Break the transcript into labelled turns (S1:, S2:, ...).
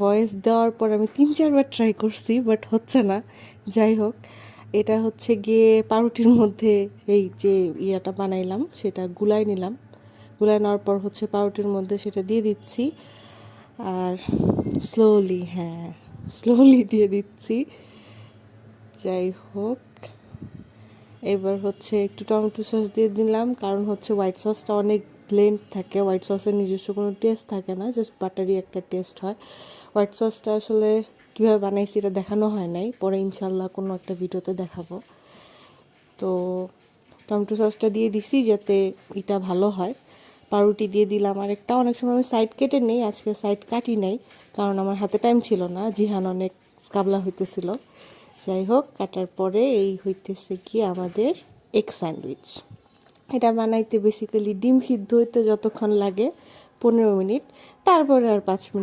S1: Voice দেওয়ার পর আমি তিন, চারবার ট্রাই করছি বাট হচ্ছে না। যাই হোক, এটা হচ্ছে গিয়ে পাউরুটির মধ্যে এই যে ইয়াটা বানাইলাম, সেটা গুলাই নিলাম। গুলাই নেওয়ার পর হচ্ছে পাউরুটির মধ্যে সেটা দিয়ে দিচ্ছি। আর স্লোলি হ্যাঁ স্লোলি দিয়ে দিচ্ছি। যাই হোক, এবার হচ্ছে একটু টমেটো সস দিয়ে দিলাম, কারণ হচ্ছে হোয়াইট সসটা অনেক ব্লেন্ড থাকে হোয়াইট সসের নিজস্ব কোনো টেস্ট থাকে না জাস্ট বাটারি একটা টেস্ট হয়। হোয়াইট সসটা আসলে কীভাবে বানাইছি এটা দেখানো হয় নাই, পরে ইনশাল্লাহ কোনো একটা ভিডিওতে দেখাবো। তো টমেটো সসটা দিয়ে দিছি যাতে এটা ভালো হয়। পাউরুটি দিয়ে দিলাম আর একটা অনেক সময় আমি সাইড কেটে নেই, আজকে সাইড কাটি নাই, কারণ আমার হাতে টাইম ছিল না, জিহান অনেক স্কাবলা হইতেছিল। যাই হোক, কাটার পরে এই হইতেছে কি আমাদের এগ স্যান্ডউইচ এটা বানাইতে বেসিক্যালি ডিম সিদ্ধ হইতে যতক্ষণ লাগে পনেরো মিনিট তারপরে আর পাঁচ মিনিট